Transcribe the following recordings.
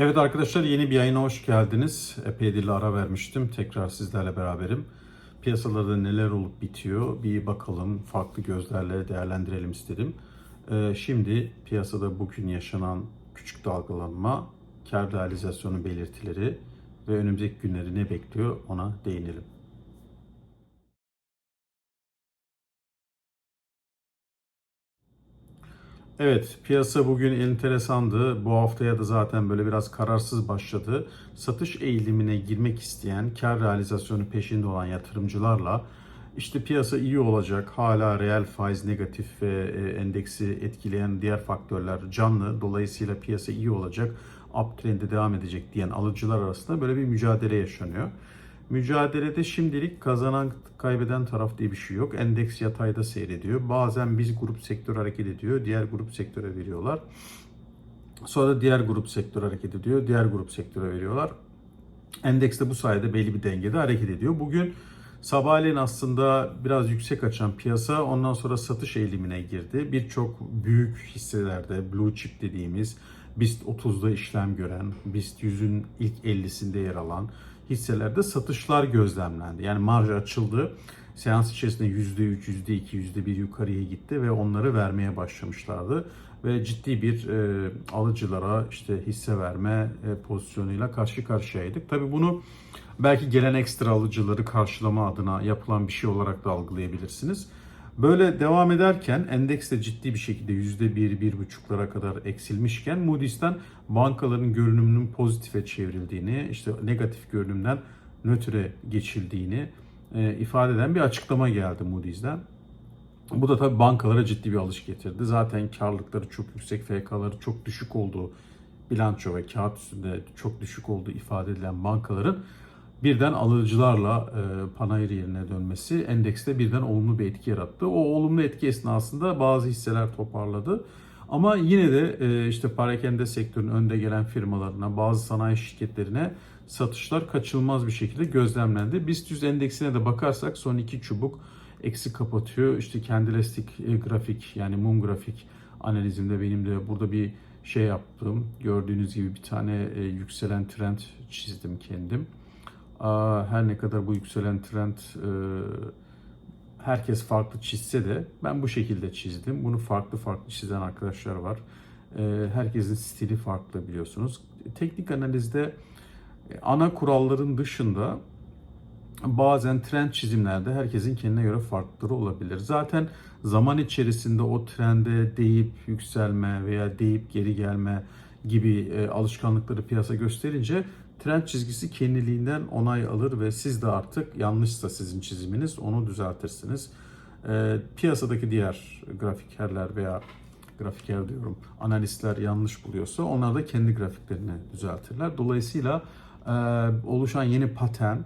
Evet arkadaşlar yeni bir yayına hoş geldiniz. Epeydir ara vermiştim. Tekrar sizlerle beraberim. Piyasalarda neler olup bitiyor bir bakalım. Farklı gözlerle değerlendirelim istedim. Ee, şimdi piyasada bugün yaşanan küçük dalgalanma, kar realizasyonu belirtileri ve önümüzdeki günleri ne bekliyor ona değinelim. Evet, piyasa bugün enteresandı. Bu haftaya da zaten böyle biraz kararsız başladı. Satış eğilimine girmek isteyen, kar realizasyonu peşinde olan yatırımcılarla işte piyasa iyi olacak, hala reel faiz negatif ve e, endeksi etkileyen diğer faktörler canlı. Dolayısıyla piyasa iyi olacak, uptrend'e devam edecek diyen alıcılar arasında böyle bir mücadele yaşanıyor. Mücadelede şimdilik kazanan kaybeden taraf diye bir şey yok. Endeks yatayda seyrediyor. Bazen biz grup sektör hareket ediyor. Diğer grup sektöre veriyorlar. Sonra diğer grup sektör hareket ediyor. Diğer grup sektöre veriyorlar. Endeks de bu sayede belli bir dengede hareket ediyor. Bugün sabahleyin aslında biraz yüksek açan piyasa ondan sonra satış eğilimine girdi. Birçok büyük hisselerde blue chip dediğimiz BIST 30'da işlem gören, BIST 100'ün ilk 50'sinde yer alan hisselerde satışlar gözlemlendi. Yani marj açıldı. Seans içerisinde %3, %2, %1 yukarıya gitti ve onları vermeye başlamışlardı. Ve ciddi bir e, alıcılara işte hisse verme e, pozisyonuyla karşı karşıyaydık. Tabii bunu belki gelen ekstra alıcıları karşılama adına yapılan bir şey olarak da algılayabilirsiniz. Böyle devam ederken endeks de ciddi bir şekilde %1-1,5'lara kadar eksilmişken Moody's'ten bankaların görünümünün pozitife çevrildiğini, işte negatif görünümden nötre geçildiğini e, ifade eden bir açıklama geldi Moody's'den. Bu da tabii bankalara ciddi bir alış getirdi. Zaten karlılıkları çok yüksek, FK'ları çok düşük olduğu bilanço ve kağıt üstünde çok düşük olduğu ifade edilen bankaların birden alıcılarla e, panayır yerine dönmesi endekste birden olumlu bir etki yarattı. O olumlu etki esnasında bazı hisseler toparladı. Ama yine de e, işte parakende sektörün önde gelen firmalarına, bazı sanayi şirketlerine satışlar kaçılmaz bir şekilde gözlemlendi. BIST 100 endeksine de bakarsak son iki çubuk eksi kapatıyor. İşte kendilistik e, grafik yani mum grafik analizimde benim de burada bir şey yaptım. Gördüğünüz gibi bir tane e, yükselen trend çizdim kendim. Her ne kadar bu yükselen trend e, herkes farklı çizse de ben bu şekilde çizdim. Bunu farklı farklı çizen arkadaşlar var. E, herkesin stili farklı biliyorsunuz. Teknik analizde e, ana kuralların dışında bazen trend çizimlerde herkesin kendine göre farkları olabilir. Zaten zaman içerisinde o trende deyip yükselme veya deyip geri gelme gibi alışkanlıkları piyasa gösterince trend çizgisi kendiliğinden onay alır ve siz de artık yanlışsa sizin çiziminiz onu düzeltirsiniz. E, piyasadaki diğer grafikerler veya grafiker diyorum analistler yanlış buluyorsa onlar da kendi grafiklerini düzeltirler. Dolayısıyla e, oluşan yeni patern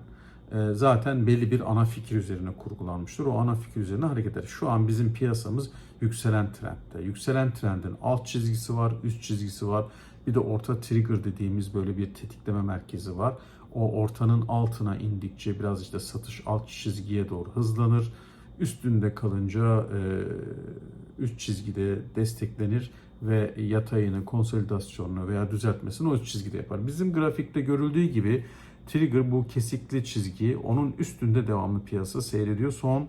e, zaten belli bir ana fikir üzerine kurgulanmıştır. O ana fikir üzerine hareket eder. Şu an bizim piyasamız yükselen trendde. Yükselen trendin alt çizgisi var, üst çizgisi var. Bir de orta trigger dediğimiz böyle bir tetikleme merkezi var. O ortanın altına indikçe biraz işte satış alt çizgiye doğru hızlanır. Üstünde kalınca e, üst çizgide desteklenir ve yatayını, konsolidasyonunu veya düzeltmesini o çizgide yapar. Bizim grafikte görüldüğü gibi trigger bu kesikli çizgi onun üstünde devamlı piyasa seyrediyor son e,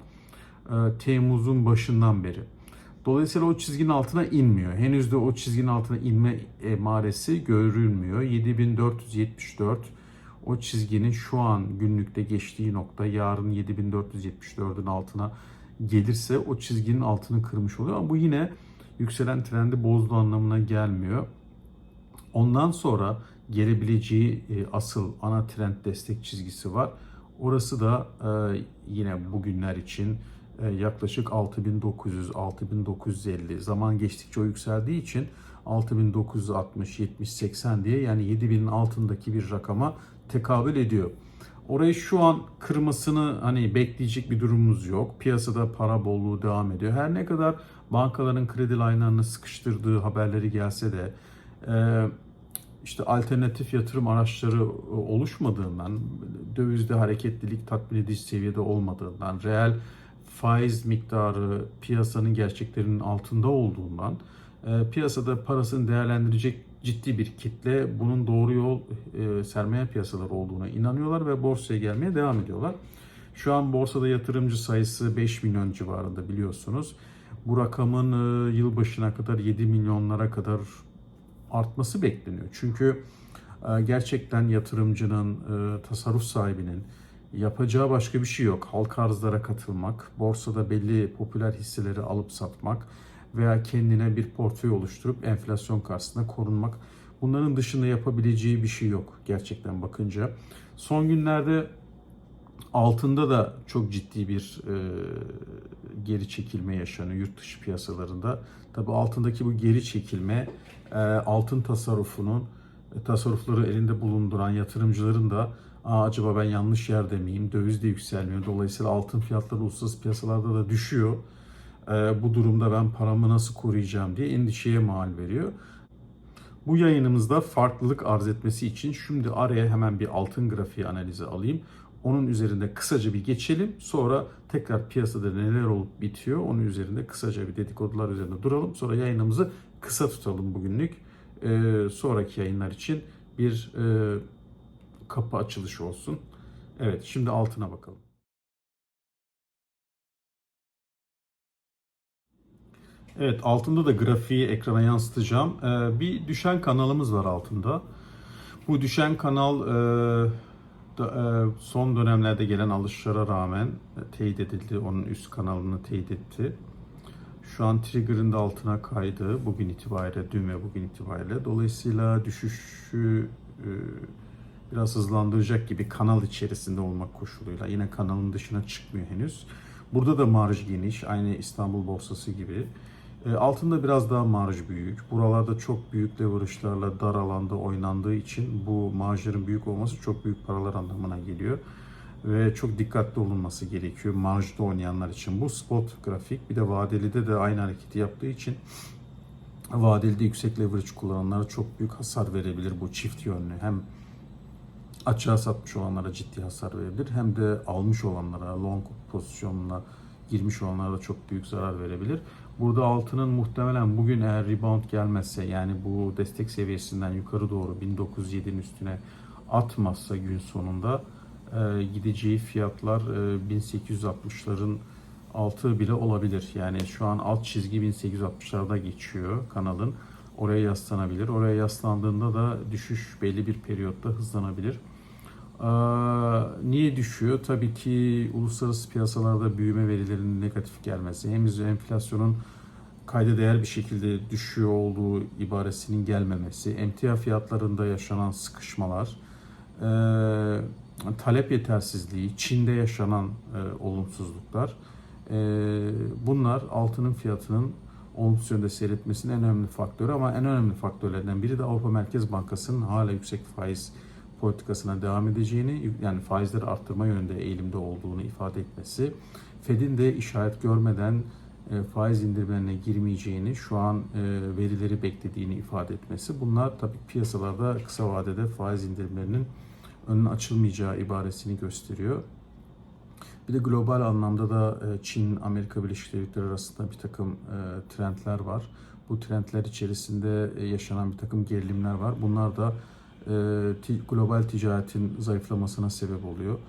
Temmuz'un başından beri. Dolayısıyla o çizginin altına inmiyor. Henüz de o çizginin altına inme emaresi görülmüyor. 7474 o çizginin şu an günlükte geçtiği nokta yarın 7474'ün altına gelirse o çizginin altını kırmış oluyor. Ama bu yine yükselen trendi bozdu anlamına gelmiyor. Ondan sonra gelebileceği e, asıl ana trend destek çizgisi var. Orası da e, yine bugünler için yaklaşık 6900 6950 zaman geçtikçe o yükseldiği için 6960 70 80 diye yani 7000'in altındaki bir rakama tekabül ediyor. Orayı şu an kırmasını hani bekleyecek bir durumumuz yok. Piyasada para bolluğu devam ediyor. Her ne kadar bankaların kredi line'larını sıkıştırdığı haberleri gelse de e, işte alternatif yatırım araçları oluşmadığından, dövizde hareketlilik tatmin edici seviyede olmadığından, reel faiz miktarı piyasanın gerçeklerinin altında olduğundan e, piyasada parasını değerlendirecek ciddi bir kitle bunun doğru yol e, sermaye piyasaları olduğuna inanıyorlar ve borsaya gelmeye devam ediyorlar. Şu an borsada yatırımcı sayısı 5 milyon civarında biliyorsunuz. Bu rakamın e, yılbaşına kadar 7 milyonlara kadar artması bekleniyor. Çünkü gerçekten yatırımcının, tasarruf sahibinin yapacağı başka bir şey yok. Halka arzlara katılmak, borsada belli popüler hisseleri alıp satmak veya kendine bir portföy oluşturup enflasyon karşısında korunmak. Bunların dışında yapabileceği bir şey yok gerçekten bakınca. Son günlerde altında da çok ciddi bir e, geri çekilme yaşanıyor yurt dışı piyasalarında. Tabi altındaki bu geri çekilme e, altın tasarrufunun e, tasarrufları elinde bulunduran yatırımcıların da Aa, acaba ben yanlış yerde miyim? Döviz de yükselmiyor. Dolayısıyla altın fiyatları uluslararası piyasalarda da düşüyor. E, bu durumda ben paramı nasıl koruyacağım diye endişeye mal veriyor. Bu yayınımızda farklılık arz etmesi için şimdi araya hemen bir altın grafiği analizi alayım. Onun üzerinde kısaca bir geçelim. Sonra tekrar piyasada neler olup bitiyor onun üzerinde kısaca bir dedikodular üzerinde duralım. Sonra yayınımızı kısa tutalım bugünlük. Ee, sonraki yayınlar için bir e, kapı açılışı olsun. Evet şimdi altına bakalım. Evet altında da grafiği ekrana yansıtacağım. Ee, bir düşen kanalımız var altında. Bu düşen kanal e, da, e, son dönemlerde gelen alışlara rağmen e, teyit edildi. Onun üst kanalını teyit etti. Şu an trigger'ın da altına kaydı bugün itibariyle, dün ve bugün itibariyle. Dolayısıyla düşüşü e, biraz hızlandıracak gibi kanal içerisinde olmak koşuluyla. Yine kanalın dışına çıkmıyor henüz. Burada da marj geniş, aynı İstanbul borsası gibi. E, altında biraz daha marj büyük. Buralarda çok büyük leverage'larla dar alanda oynandığı için bu marjların büyük olması çok büyük paralar anlamına geliyor. Ve çok dikkatli olunması gerekiyor marjda oynayanlar için. Bu spot grafik. Bir de vadelide de aynı hareketi yaptığı için vadeli yüksek leverage kullananlara çok büyük hasar verebilir bu çift yönlü. Hem açığa satmış olanlara ciddi hasar verebilir hem de almış olanlara, long pozisyonuna girmiş olanlara da çok büyük zarar verebilir. Burada altının muhtemelen bugün eğer rebound gelmezse yani bu destek seviyesinden yukarı doğru 1907'nin üstüne atmazsa gün sonunda e, gideceği fiyatlar e, 1860'ların altı bile olabilir. Yani şu an alt çizgi 1860'larda geçiyor kanalın. Oraya yaslanabilir. Oraya yaslandığında da düşüş belli bir periyotta hızlanabilir. Niye düşüyor? Tabii ki uluslararası piyasalarda büyüme verilerinin negatif gelmesi, henüz enflasyonun kayda değer bir şekilde düşüyor olduğu ibaresinin gelmemesi, emtia fiyatlarında yaşanan sıkışmalar, e, talep yetersizliği, Çin'de yaşanan e, olumsuzluklar, e, bunlar altının fiyatının olumsuz yönde seyretmesinin en önemli faktörü ama en önemli faktörlerden biri de Avrupa Merkez Bankası'nın hala yüksek faiz politikasına devam edeceğini, yani faizleri arttırma yönünde eğilimde olduğunu ifade etmesi, Fed'in de işaret görmeden e, faiz indirmelerine girmeyeceğini, şu an e, verileri beklediğini ifade etmesi. Bunlar tabii piyasalarda kısa vadede faiz indirimlerinin önünün açılmayacağı ibaresini gösteriyor. Bir de global anlamda da e, Çin, Amerika Birleşik Devletleri arasında bir takım trendler var. Bu trendler içerisinde yaşanan bir takım gerilimler var. Bunlar da global ticaretin zayıflamasına sebep oluyor.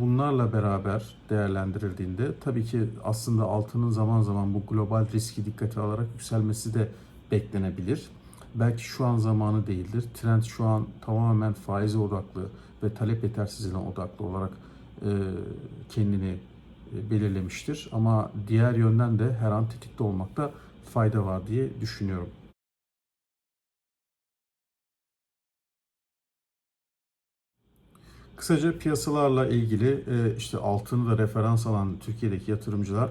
Bunlarla beraber değerlendirildiğinde tabii ki aslında altının zaman zaman bu global riski dikkate alarak yükselmesi de beklenebilir. Belki şu an zamanı değildir. Trend şu an tamamen faize odaklı ve talep yetersizliğine odaklı olarak kendini belirlemiştir. Ama diğer yönden de her an tetikte olmakta fayda var diye düşünüyorum. Kısaca piyasalarla ilgili e, işte altını da referans alan Türkiye'deki yatırımcılar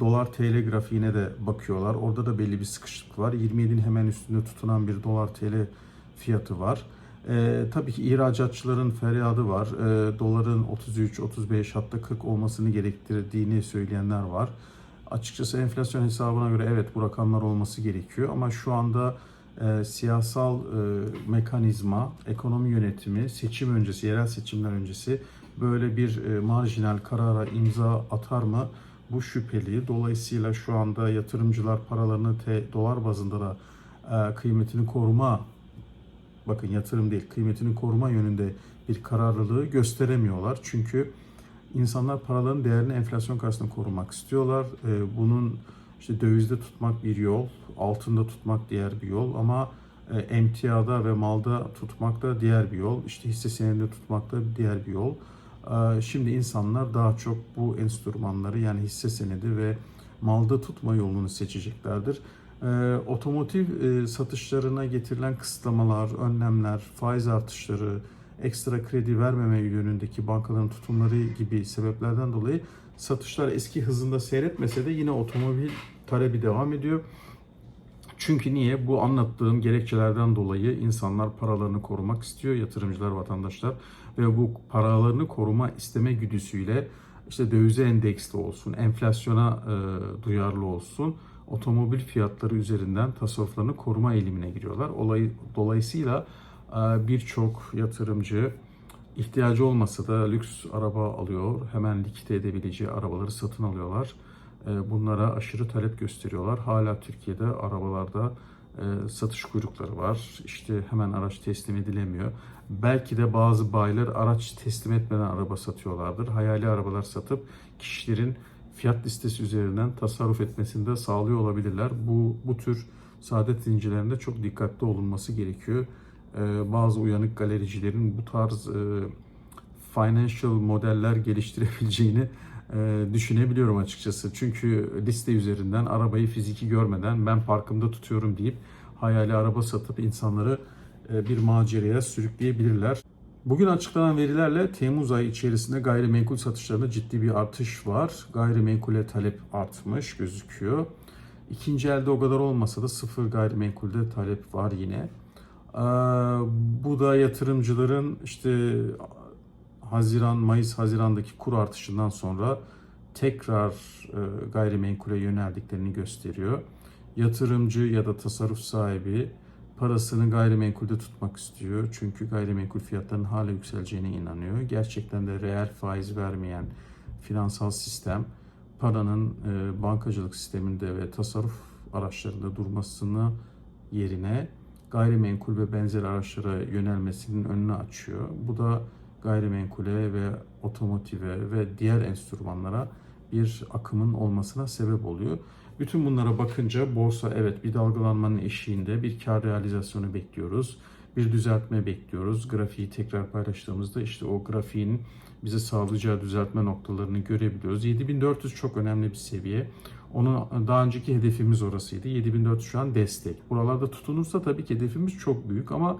dolar TL grafiğine de bakıyorlar. Orada da belli bir sıkışıklık var. 27'nin hemen üstünde tutunan bir dolar TL fiyatı var. E, tabii ki ihracatçıların feryadı var. E, doların 33, 35 hatta 40 olmasını gerektirdiğini söyleyenler var. Açıkçası enflasyon hesabına göre evet bu rakamlar olması gerekiyor ama şu anda e, siyasal e, mekanizma, ekonomi yönetimi, seçim öncesi, yerel seçimler öncesi böyle bir e, marjinal karara imza atar mı? bu şüpheli. Dolayısıyla şu anda yatırımcılar paralarını te- dolar bazında da e, kıymetini koruma bakın yatırım değil kıymetini koruma yönünde bir kararlılığı gösteremiyorlar. Çünkü insanlar paraların değerini enflasyon karşısında korumak istiyorlar. E, bunun işte dövizde tutmak bir yol, altında tutmak diğer bir yol ama e, emtiada ve malda tutmak da diğer bir yol. İşte hisse senedinde tutmak da diğer bir yol. E, Şimdi insanlar daha çok bu enstrümanları yani hisse senedi ve malda tutma yolunu seçeceklerdir. E, Otomotiv satışlarına getirilen kısıtlamalar, önlemler, faiz artışları, ekstra kredi vermeme yönündeki bankaların tutumları gibi sebeplerden dolayı satışlar eski hızında seyretmese de yine otomobil talebi devam ediyor. Çünkü niye? Bu anlattığım gerekçelerden dolayı insanlar paralarını korumak istiyor, yatırımcılar, vatandaşlar ve bu paralarını koruma isteme güdüsüyle işte dövize endeksli olsun, enflasyona e, duyarlı olsun, otomobil fiyatları üzerinden tasarruflarını koruma eğilimine giriyorlar. Olay, dolayısıyla e, birçok yatırımcı ihtiyacı olmasa da lüks araba alıyor, hemen likite edebileceği arabaları satın alıyorlar. E, Bunlara aşırı talep gösteriyorlar. Hala Türkiye'de arabalarda e, satış kuyrukları var. İşte hemen araç teslim edilemiyor. Belki de bazı bayiler araç teslim etmeden araba satıyorlardır. Hayali arabalar satıp kişilerin fiyat listesi üzerinden tasarruf etmesini de sağlıyor olabilirler. Bu bu tür saadet zincirlerinde çok dikkatli olunması gerekiyor. E, Bazı uyanık galericilerin bu tarz e, financial modeller geliştirebileceğini e, düşünebiliyorum açıkçası. Çünkü liste üzerinden arabayı fiziki görmeden ben parkımda tutuyorum deyip hayali araba satıp insanları e, bir maceraya sürükleyebilirler. Bugün açıklanan verilerle Temmuz ayı içerisinde gayrimenkul satışlarında ciddi bir artış var. Gayrimenkule talep artmış gözüküyor. İkinci elde o kadar olmasa da sıfır gayrimenkulde talep var yine. Ee, Bu da yatırımcıların işte Haziran, Mayıs, Haziran'daki kur artışından sonra tekrar e, gayrimenkule yöneldiklerini gösteriyor. Yatırımcı ya da tasarruf sahibi parasını gayrimenkulde tutmak istiyor. Çünkü gayrimenkul fiyatlarının hala yükseleceğine inanıyor. Gerçekten de reel faiz vermeyen finansal sistem paranın e, bankacılık sisteminde ve tasarruf araçlarında durmasını yerine gayrimenkul ve benzer araçlara yönelmesinin önünü açıyor. Bu da gayrimenkule ve otomotive ve diğer enstrümanlara bir akımın olmasına sebep oluyor. Bütün bunlara bakınca borsa evet bir dalgalanmanın eşiğinde bir kar realizasyonu bekliyoruz. Bir düzeltme bekliyoruz. Grafiği tekrar paylaştığımızda işte o grafiğin bize sağlayacağı düzeltme noktalarını görebiliyoruz. 7400 çok önemli bir seviye. Onun daha önceki hedefimiz orasıydı. 7400 şu an destek. Buralarda tutunursa tabii ki hedefimiz çok büyük ama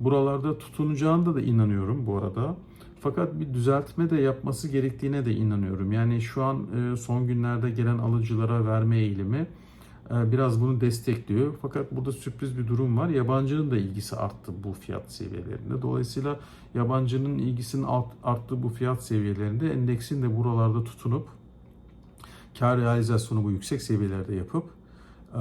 buralarda tutunacağına da inanıyorum bu arada. Fakat bir düzeltme de yapması gerektiğine de inanıyorum. Yani şu an e, son günlerde gelen alıcılara verme eğilimi e, biraz bunu destekliyor. Fakat burada sürpriz bir durum var. Yabancının da ilgisi arttı bu fiyat seviyelerinde. Dolayısıyla yabancının ilgisinin arttığı bu fiyat seviyelerinde endeksin de buralarda tutunup kar realizasyonu bu yüksek seviyelerde yapıp e,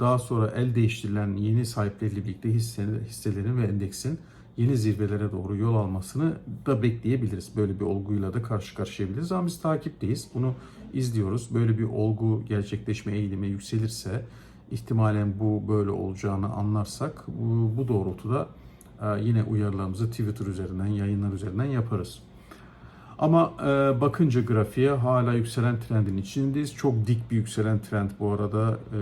daha sonra el değiştirilen yeni sahipleriyle birlikte hisse- hisselerin ve endeksin yeni zirvelere doğru yol almasını da bekleyebiliriz. Böyle bir olguyla da karşı karşıyayabiliriz ama biz takipteyiz. Bunu izliyoruz. Böyle bir olgu gerçekleşme eğilimi yükselirse ihtimalen bu böyle olacağını anlarsak bu, bu doğrultuda e, yine uyarılarımızı Twitter üzerinden, yayınlar üzerinden yaparız. Ama e, bakınca grafiğe hala yükselen trendin içindeyiz. Çok dik bir yükselen trend bu arada. E,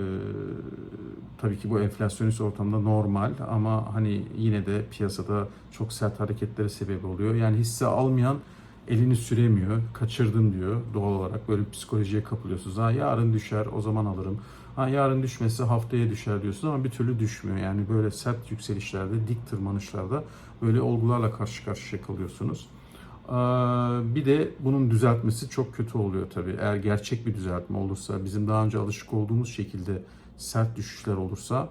tabii ki bu enflasyonist ortamda normal ama hani yine de piyasada çok sert hareketlere sebep oluyor. Yani hisse almayan elini süremiyor, kaçırdım diyor doğal olarak. Böyle psikolojiye kapılıyorsunuz. Ha yarın düşer, o zaman alırım. Ha yarın düşmesi haftaya düşer diyorsunuz ama bir türlü düşmüyor. Yani böyle sert yükselişlerde, dik tırmanışlarda böyle olgularla karşı karşıya kalıyorsunuz. Ee, Bir de bunun düzeltmesi çok kötü oluyor tabii. Eğer gerçek bir düzeltme olursa, bizim daha önce alışık olduğumuz şekilde sert düşüşler olursa,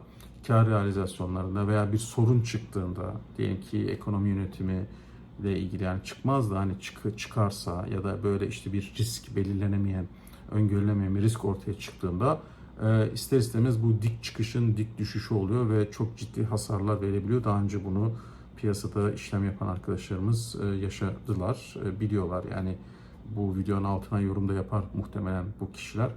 kar realizasyonlarında veya bir sorun çıktığında, diyelim ki ekonomi yönetimi ile ilgili yani çıkmaz da hani çık, çıkarsa ya da böyle işte bir risk belirlenemeyen, öngörülemeyen bir risk ortaya çıktığında e, ister istemez bu dik çıkışın dik düşüşü oluyor ve çok ciddi hasarlar verebiliyor. Daha önce bunu piyasada işlem yapan arkadaşlarımız e, yaşadılar, e, biliyorlar. Yani Bu videonun altına yorumda yapar muhtemelen bu kişiler.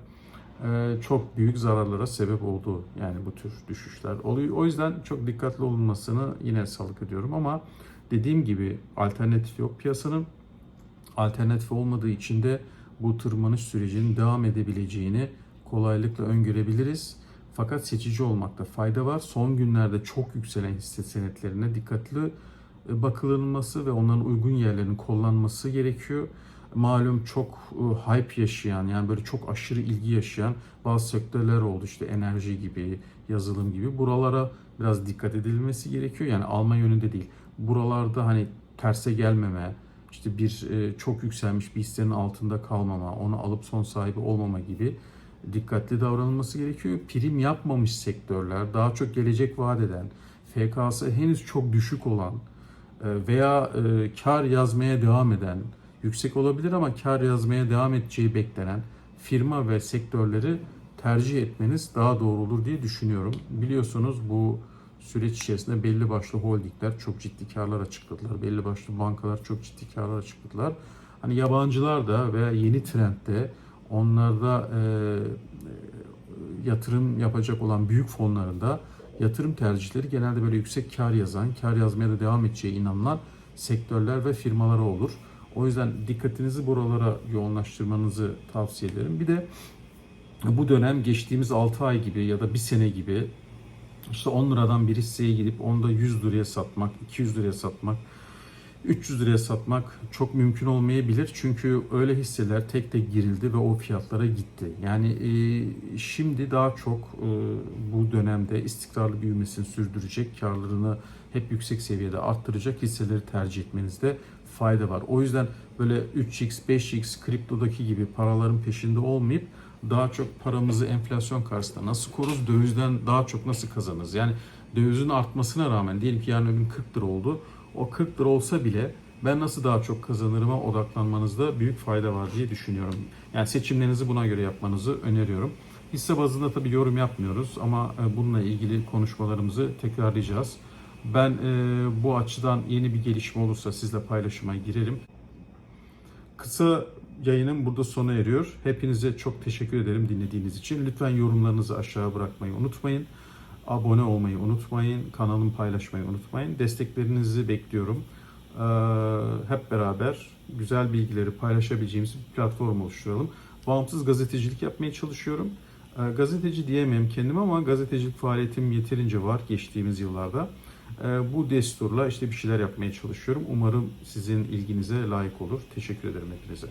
Ee, çok büyük zararlara sebep oldu yani bu tür düşüşler oluyor. O yüzden çok dikkatli olunmasını yine salık ediyorum ama dediğim gibi alternatif yok piyasanın. Alternatif olmadığı için de bu tırmanış sürecinin devam edebileceğini kolaylıkla öngörebiliriz. Fakat seçici olmakta fayda var. Son günlerde çok yükselen hisse senetlerine dikkatli e, bakılması ve onların uygun yerlerinin kullanması gerekiyor. Malum çok e, hype yaşayan yani böyle çok aşırı ilgi yaşayan bazı sektörler oldu işte enerji gibi, yazılım gibi. Buralara biraz dikkat edilmesi gerekiyor. Yani alma yönünde değil. Buralarda hani terse gelmeme, işte bir e, çok yükselmiş bir hissenin altında kalmama, onu alıp son sahibi olmama gibi dikkatli davranılması gerekiyor. Prim yapmamış sektörler, daha çok gelecek vaat eden, FK'sı henüz çok düşük olan e, veya e, kar yazmaya devam eden, yüksek olabilir ama kar yazmaya devam edeceği beklenen firma ve sektörleri tercih etmeniz daha doğru olur diye düşünüyorum. Biliyorsunuz bu süreç içerisinde belli başlı holdingler çok ciddi karlar açıkladılar. Belli başlı bankalar çok ciddi karlar açıkladılar. Hani yabancılar da ve yeni trendde onlarda e, yatırım yapacak olan büyük fonlarında yatırım tercihleri genelde böyle yüksek kar yazan, kar yazmaya da devam edeceği inanılan sektörler ve firmalara olur. O yüzden dikkatinizi buralara yoğunlaştırmanızı tavsiye ederim. Bir de bu dönem geçtiğimiz 6 ay gibi ya da bir sene gibi işte 10 liradan bir hisseye gidip onda 100 liraya satmak, 200 liraya satmak, 300 liraya satmak çok mümkün olmayabilir. Çünkü öyle hisseler tek tek girildi ve o fiyatlara gitti. Yani e, şimdi daha çok e, bu dönemde istikrarlı büyümesini sürdürecek, karlarını hep yüksek seviyede arttıracak hisseleri tercih etmenizde fayda var. O yüzden böyle 3x, 5x kriptodaki gibi paraların peşinde olmayıp daha çok paramızı enflasyon karşısında nasıl koruz, dövizden daha çok nasıl kazanırız? Yani dövizin artmasına rağmen diyelim ki yarın öbür gün 40 lira oldu. O 40 lira olsa bile ben nasıl daha çok kazanırıma odaklanmanızda büyük fayda var diye düşünüyorum. Yani seçimlerinizi buna göre yapmanızı öneriyorum. Hisse bazında tabii yorum yapmıyoruz ama e, bununla ilgili konuşmalarımızı tekrarlayacağız. Ben e, bu açıdan yeni bir gelişme olursa sizle paylaşıma girerim. Kısa yayınım burada sona eriyor. Hepinize çok teşekkür ederim dinlediğiniz için. Lütfen yorumlarınızı aşağı bırakmayı unutmayın. Abone olmayı unutmayın. Kanalımı paylaşmayı unutmayın. Desteklerinizi bekliyorum. Ee, hep beraber güzel bilgileri paylaşabileceğimiz bir platform oluşturalım. Bağımsız gazetecilik yapmaya çalışıyorum. Ee, gazeteci diyemem kendim ama gazetecilik faaliyetim yeterince var geçtiğimiz yıllarda. Ee, bu desturla işte bir şeyler yapmaya çalışıyorum. Umarım sizin ilginize layık olur. Teşekkür ederim hepinize.